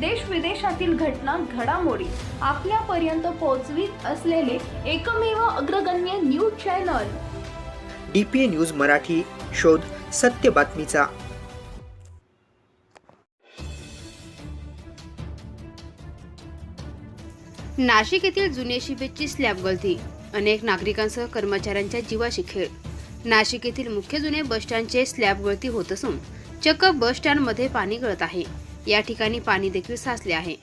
देश विदेशातील घटना घडामोडी आपल्यापर्यंत पोहोचवीत असलेले एकमेव अग्रगण्य news channel. D P A news Marathi शोध सत्य बातमीचा. नाशिक येथील जुने शिबेची स्लॅब गळती. अनेक नागरिकांसह कर्मचाऱ्यांच्या जीवाशी खेळ. नाशिक येथील मुख्य जुने बसस्टँडचे स्लॅब गळती होत असून चक्क बस स्टँडमध्ये पाणी गळत आहे. या ठिकाणी पाणी देखील साचले आहे.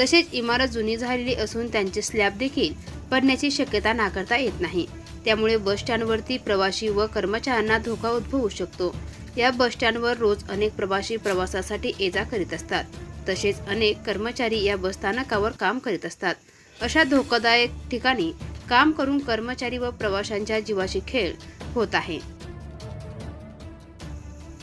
तसेच इमारत जुनी झालेली असून त्यांचे स्लॅब देखील पडण्याची शक्यता नाकारता येत नाही. त्यामुळे बस स्टँडवरती प्रवासी व कर्मचाऱ्यांना धोका उद्भवू शकतो. या बस स्टँडवर रोज अनेक प्रवासी प्रवासासाठी ये जा करीत असतात. तसेच अनेक कर्मचारी या बसस्थानकावर काम करीत असतात. अशा धोकादायक ठिकाणी काम करून कर्मचारी व प्रवाशांच्या जीवाशी खेळ होत आहे.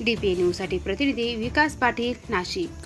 डीपीए न्यूजसाठी प्रतिनिधी विकास पाटील नाशिक.